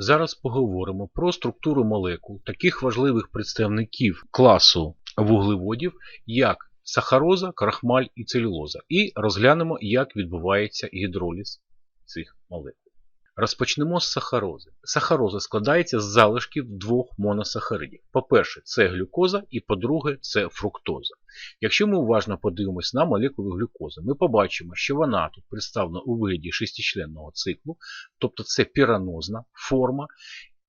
Зараз поговоримо про структуру молекул таких важливих представників класу вуглеводів, як сахароза, крахмаль і целюлоза. І розглянемо, як відбувається гідроліз цих молекул. Розпочнемо з сахарози. Сахароза складається з залишків двох моносахаридів. По-перше, це глюкоза, і по-друге, це фруктоза. Якщо ми уважно подивимось на молекули глюкози, ми побачимо, що вона тут представлена у вигляді шестичленного циклу, тобто це піранозна форма,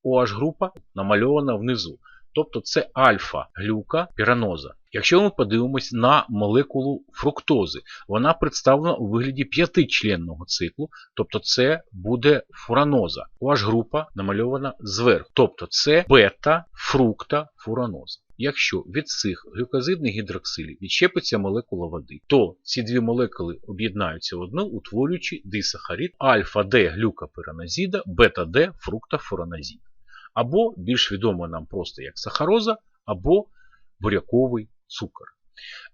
OH-група намальована внизу. Тобто це альфа-глюка піраноза. Якщо ми подивимось на молекулу фруктози, вона представлена у вигляді п'ятичленного циклу, тобто це буде фураноза. OH-група намальована зверху, тобто це бета-фрукта фураноза. Якщо від цих глюкозидних гідроксилів відщепиться молекула води, то ці дві молекули об'єднаються в одну, утворюючи дисахарид альфа-Д глюкопиранозіда, бета-Д фруктофуранозід. Або більш відомо нам просто як сахароза, або буряковий цукор.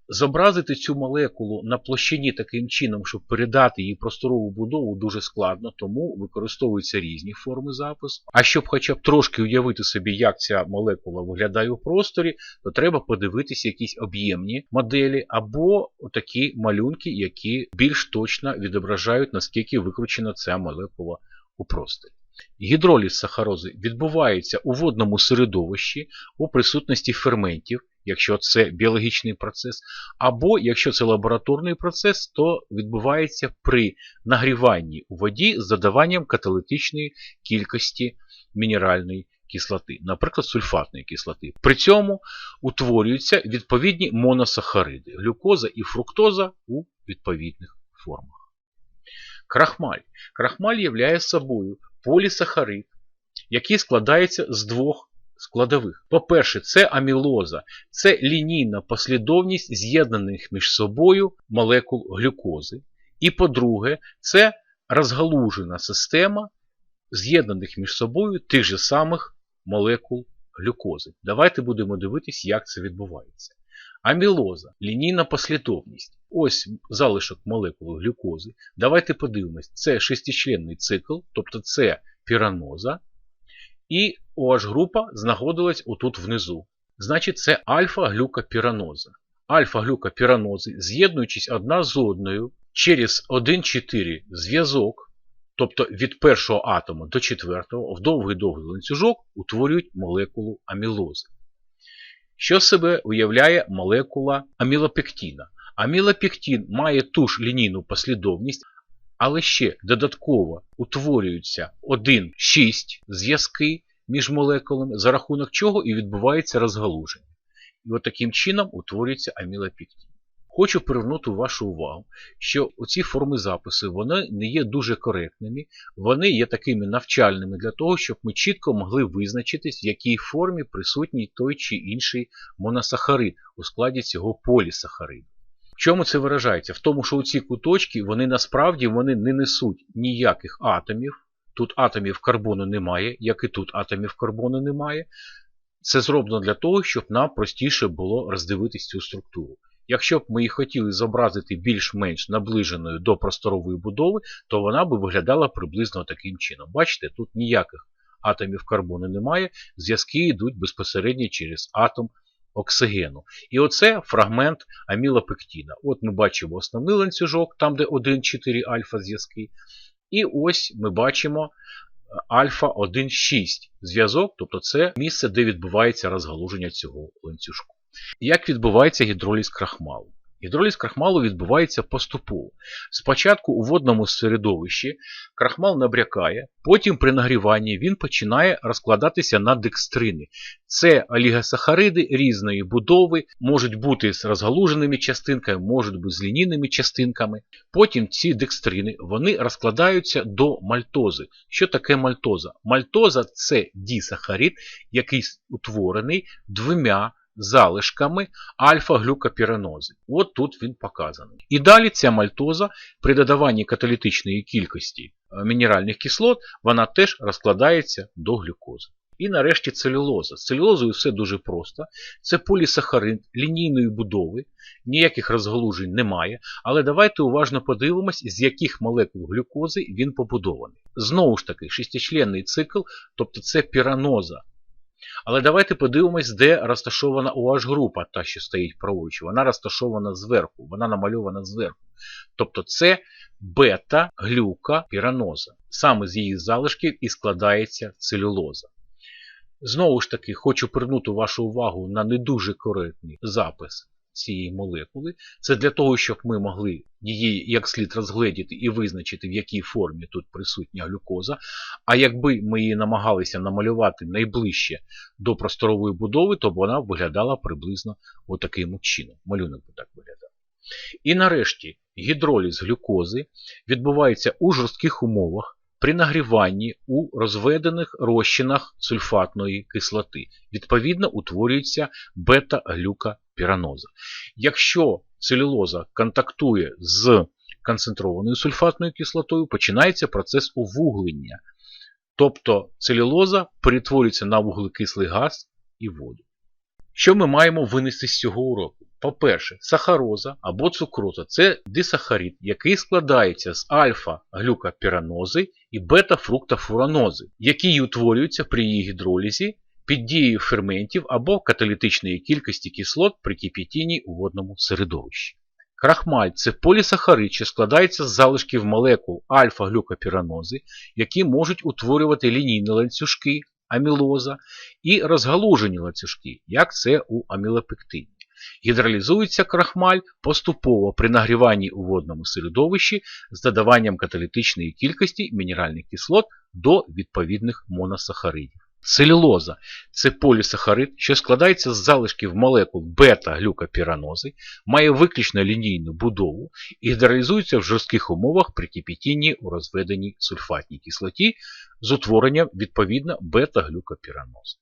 Зобразити цю молекулу на площині таким чином, щоб передати її просторову будову, дуже складно, тому використовуються різні форми запису. А щоб хоча б трошки уявити собі, як ця молекула виглядає у просторі, то треба подивитися якісь об'ємні моделі або такі малюнки, які більш точно відображають, наскільки викручена ця молекула у просторі. Гідроліз сахарози відбувається у водному середовищі у присутності ферментів, якщо це біологічний процес, або якщо це лабораторний процес, то відбувається при нагріванні у воді з додаванням каталітичної кількості мінеральної кислоти, наприклад, сульфатної кислоти. При цьому утворюються відповідні моносахариди глюкоза і фруктоза у відповідних формах. Крахмаль. Крахмаль являє собою полісахарид, який складається з двох складових. По-перше, це амілоза, це лінійна послідовність з'єднаних між собою молекул глюкози. І по-друге, це розгалужена система з'єднаних між собою тих же самих молекул глюкози. Давайте будемо дивитись, як це відбувається. Амілоза лінійна послідовність. Ось залишок молекули глюкози. Давайте подивимось, це шестичленний цикл, тобто це піраноза. І OH-група знаходилась отут внизу. Значить, це альфа-глюкопіраноза. Альфа-глюкопіранози, з'єднуючись одна з одною через 1,4 зв'язок, тобто від першого атому до четвертого, в довгий-довгий ланцюжок утворюють молекулу амілози. Що себе уявляє молекула амілопектіна? Амілопектін має ту ж лінійну послідовність, але ще додатково утворюються 1-6 зв'язки між молекулами, за рахунок чого і відбувається розгалуження. І от таким чином утворюється амілопектін. Хочу привернути вашу увагу, що оці форми запису вони не є дуже коректними, вони є такими навчальними для того, щоб ми чітко могли визначитись, в якій формі присутній той чи інший моносахарид у складі цього полісахариду. В чому це виражається? В тому, що ці куточки вони насправді вони не несуть ніяких атомів. Тут атомів карбону немає, як і тут атомів карбону немає. Це зроблено для того, щоб нам простіше було роздивитись цю структуру. Якщо б ми її хотіли зобразити більш-менш наближеною до просторової будови, то вона би виглядала приблизно таким чином. Бачите, тут ніяких атомів карбону немає, зв'язки йдуть безпосередньо через атом оксигену. І оце фрагмент амілопектіна. От ми бачимо основний ланцюжок, там де 1-4 альфа зв'язки. І ось ми бачимо альфа-1,6 зв'язок, тобто це місце, де відбувається розгалуження цього ланцюжку. Як відбувається гідроліз крахмалу? Гідроліз крахмалу відбувається поступово. Спочатку у водному середовищі крахмал набрякає, потім при нагріванні він починає розкладатися на декстрини. Це олігосахариди різної будови, можуть бути з розгалуженими частинками, можуть бути з лінійними частинками. Потім ці декстрини вони розкладаються до мальтози. Що таке мальтоза? Мальтоза це дісахарид, який утворений двома залишками альфа-глюкопіранози. От тут він показаний. І далі ця мальтоза при додаванні каталітичної кількості мінеральних кислот, вона теж розкладається до глюкози. І нарешті целюлоза. З целюлозою все дуже просто. Це полісахарин лінійної будови, ніяких розгалужень немає. Але давайте уважно подивимось, з яких молекул глюкози він побудований. Знову ж таки, шестичленний цикл, тобто це піраноза. Але давайте подивимось, де розташована OH група, та, що стоїть праворуч. Вона розташована зверху, вона намальована зверху. Тобто це бета-глюка-піраноза. Саме з її залишків і складається целюлоза. Знову ж таки, хочу привернути вашу увагу на не дуже коректний запис цієї молекули. Це для того, щоб ми могли її як слід розгледіти і визначити, в якій формі тут присутня глюкоза. А якби ми її намагалися намалювати найближче до просторової будови, то вона виглядала приблизно отаким чином. Малюнок би так виглядав. І нарешті гідроліз глюкози відбувається у жорстких умовах при нагріванні у розведених розчинах сульфатної кислоти. Відповідно, утворюється бета-глюкапіраноза. Якщо целюлоза контактує з концентрованою сульфатною кислотою, починається процес увуглення. Тобто целюлоза перетворюється на вуглекислий газ і воду. Що ми маємо винести з цього уроку? По-перше, сахароза або цукроза це дисахарид, який складається з альфа-глюкапіранози і бета-фруктофуранози, які утворюються при її гідролізі під дією ферментів або каталітичної кількості кислот при кип'ятінні у водному середовищі. Крахмаль це полісахарид, що складається з залишків молекул альфа-глюкопіранози, які можуть утворювати лінійні ланцюжки амілоза і розгалужені ланцюжки, як це у амілопектині. Гідролізується крахмаль поступово при нагріванні у водному середовищі з додаванням каталітичної кількості мінеральних кислот до відповідних моносахаридів. Целюлоза це полісахарид, що складається з залишків молекул бета-глюкопіранози, має виключно лінійну будову і гідролізується в жорстких умовах при кипітінні у розведеній сульфатній кислоті з утворенням відповідно бета-глюкопіранози.